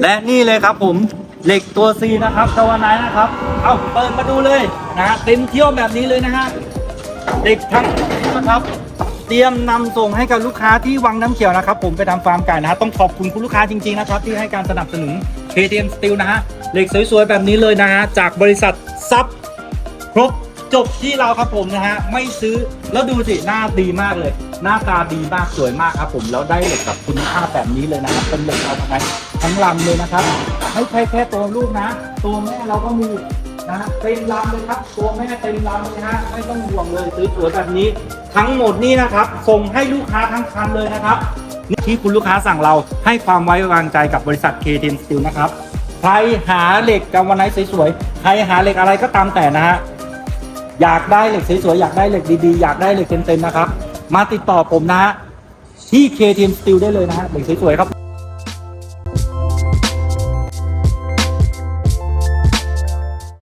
และนี่เลยครับผมเหล็กตัว C นะครับตะวันไหนนะครับ เอาเปิดมาดูเลยนะเต็มเที่ยวแบบนี้เลยนะฮะเหล็กทั้งนะครับ เตรียมนำส่งให้กับลูกค้าที่วังน้ำเขียวนะครับ ผมไปทำฟาร์มไก่นะฮะต้องขอบคุณคุณลูกค้าจริงๆนะครับ ที่ให้การสนับสนุน KTM Steel นะฮะเหล็กสวยๆแบบนี้เลยนะฮะจากบริษัทซับครบ จบที่เราครับผมนะฮะไม่ซื้อแล้วดูสิหน้าดีมากเลย หน้าตาดีมากสวยมากครับผมแล้วได้เหล็กกับคุณภาพแบบนี้เลยนะครับเป็นเหล็กเอาทางไหนทั้งลำเลยนะครับไม่ใช่แค่ตัวลูกนะ ตัวแม่เราก็มีนะเต็มลำเลยครับ ตัวแม่เต็มลำเลยฮะไม่ต้องห่วงเลยซื้อสวยแบบนี้ ทั้งหมดนี่นะครับส่งให้ลูกค้าทั้งคันเลยนะครับนี่ที่คุณลูกค้าสั่งเราให้ความไว้วางใจกับบริษัท k t n Steel นะครับใครหาเหล็กกับวันไหนสวยๆใครหาเหล็กอะไรก็ตามแต่นะฮะ อยากได้เหล็กสวยๆอยากได้เหล็กดีๆอยากได้เหล็กเต็มๆนะครับ มาติดต่อผมนะ ที่ KTM Steel ได้เลยนะฮะเหล็กสวยๆครับ